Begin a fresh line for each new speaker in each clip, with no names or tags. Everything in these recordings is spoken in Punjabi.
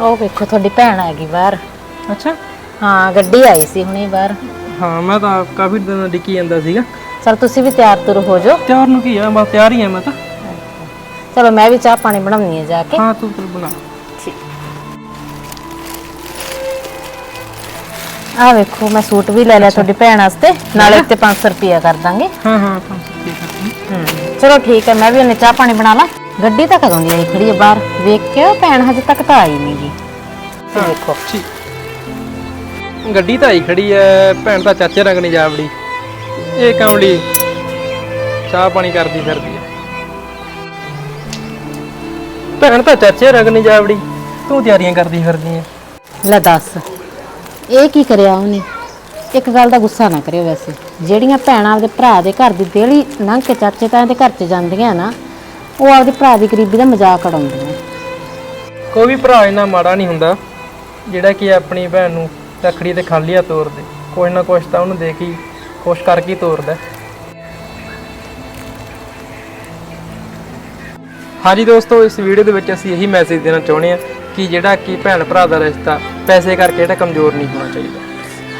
ਉਹ ਵੇਖੋ ਤੁਹਾਡੀ ਭੈਣ ਆ ਗਈ ਬਾਹਰ।
ਅੱਛਾ।
ਹਾਂ ਗੱਡੀ ਆਈ ਸੀ ਹੁਣੇ ਬਾਹਰ।
ਹਾਂ ਮੈਂ ਤਾਂ ਕਾਫੀ ਦਿਨ ਡਿੱਕੀ ਜਾਂਦਾ ਸੀਗਾ।
ਚਲ ਤੁਸੀਂ ਵੀ ਤਿਆਰ ਤੁਰ ਹੋ ਜਾਓ।
ਤਿਆਰ ਨੂੰ ਕੀ ਆ ਬਸ ਤਿਆਰ ਹੀ ਆ ਮੈਂ ਤਾਂ।
ਚਲੋ ਮੈਂ ਵੀ ਚਾਹ ਪਾਣੀ ਬਣਾਉਣੀ ਹੈ ਜਾ ਕੇ।
ਹਾਂ ਤੂੰ ਤੂੰ ਬਣਾ।
ਆ ਵੇਖੋ ਮੈਂ ਸੂਟ ਵੀ ਲੈ ਲਿਆ ਤੁਹਾਡੀ ਭੈਣ ਵਾਸਤੇ। ਨਾਲੇ ਤੇ 500 ਰੁਪਿਆ ਕਰ ਦਾਂਗੇ।
ਹਾਂ ਹਾਂ ਤਾਂ ਠੀਕ ਹੈ
ਹੂੰ ਚਲੋ ਠੀਕ ਹੈ ਮੈਂ ਵੀ ਉਹਨੇ ਚਾਹ ਪਾਣੀ ਬਣਾ ਲਾਂ। ਗੱਡੀ ਤਾਂ ਕਦੋਂ ਦੀ ਆਈ? ਖੜੀ ਹੈ ਬਾਹਰ। ਵੇਖ ਕੇ ਭੈਣ ਹਜੇ ਤੱਕ ਤਾਂ ਆਈ ਨਹੀਂ ਵੇਖੋ
ਠੀਕ। ਗੱਡੀ ਤਾਂ ਆਈ ਖੜੀ ਐ ਭੈਣ ਤਾਂ ਚਾਚੇ ਰੰਗ ਨਹੀਂ ਜਾਵੜੀ ਇਹ ਕਮਲੀ ਚਾਹ ਪਾਣੀ ਕਰਦੀ ਫਿਰਦੀ ਐ। ਭੈਣ ਤਾਂ ਚਾਚੇ ਰੰਗ ਨਹੀਂ ਜਾਵੜੀ ਤੂੰ ਤਿਆਰੀਆਂ ਕਰਦੀ ਫਿਰਦੀ ਐ।
ਲੈ ਦੱਸ ਇਹ ਕੀ ਕਰਿਆ ਉਹਨੇ? ਇੱਕ ਗੱਲ ਦਾ ਗੁੱਸਾ ਨਾ ਕਰਿਓ ਵੈਸੇ। ਜਿਹੜੀਆਂ ਭੈਣਾਂ ਆਪਦੇ ਭਰਾ ਦੇ ਘਰ ਦੀ ਦੇਲੀ ਲੰਘ ਕੇ ਚਾਚੇ ਤਾਏ ਦੇ ਘਰ 'ਚ ਜਾਂਦੀਆਂ ਨਾ ਉਹ ਆਪਦੇ ਭਰਾ ਦੀ ਗਰੀਬੀ ਦਾ ਮਜ਼ਾਕ ਉਡਾਉਂਦੀਆਂ
ਕੋਈ ਵੀ ਭਰਾ ਇੰਨਾ ਮਾੜਾ ਨਹੀਂ ਹੁੰਦਾ, ਜਿਹੜਾ ਕਿ ਆਪਣੀ ਭੈਣ ਨੂੰ ਰੱਖੜੀ ਤੇ ਖਾਲੀ ਹੱਥ ਤੋਰਦੇ। ਕੁਛ ਨਾ ਕੁਛ ਤਾਂ ਉਹਨੂੰ ਦੇ ਕੇ ਹੀ ਖੁਸ਼ ਕਰਕੇ ਹੀ ਤੋਰਦਾ। ਹਾਂਜੀ ਦੋਸਤੋ, ਇਸ ਵੀਡੀਓ ਦੇ ਵਿੱਚ ਅਸੀਂ ਇਹੀ ਮੈਸੇਜ ਦੇਣਾ ਚਾਹੁੰਦੇ ਹਾਂ ਕਿ ਜਿਹੜਾ ਕਿ ਭੈਣ ਭਰਾ ਦਾ ਰਿਸ਼ਤਾ ਪੈਸੇ ਕਰਕੇ ਜਿਹੜਾ ਕਮਜ਼ੋਰ ਨਹੀਂ ਹੋਣਾ ਚਾਹੀਦਾ।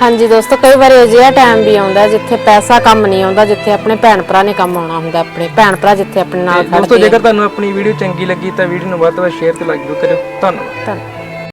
ਹਾਂਜੀ ਦੋਸਤੋ ਕਈ ਵਾਰੀ ਅਜਿਹਾ ਟਾਈਮ ਵੀ ਆਉਂਦਾ ਜਿੱਥੇ ਪੈਸਾ ਕੰਮ ਨਹੀਂ ਆਉਂਦਾ ਜਿੱਥੇ ਆਪਣੇ ਭੈਣ ਭਰਾ ਨੇ ਕੰਮ ਆਉਣਾ ਹੁੰਦਾ ਆਪਣੇ ਭੈਣ ਭਰਾ ਜਿੱਥੇ ਆਪਣੇ ਨਾਲ
ਦੋਸਤੋ
ਖੜਦੇ
ਜੇਕਰ ਤੁਹਾਨੂੰ ਆਪਣੀ ਵੀਡੀਓ ਚੰਗੀ ਲੱਗੀ ਤਾਂ ਵੀਡੀਓ ਨੂੰ ਵੱਧ ਤੋਂ ਵੱਧ ਸ਼ੇਅਰ ਤੇ ਲਾਈਕ ਕਰਿਓ। ਧੰਨਵਾਦ।
ਧੰਨਵਾਦ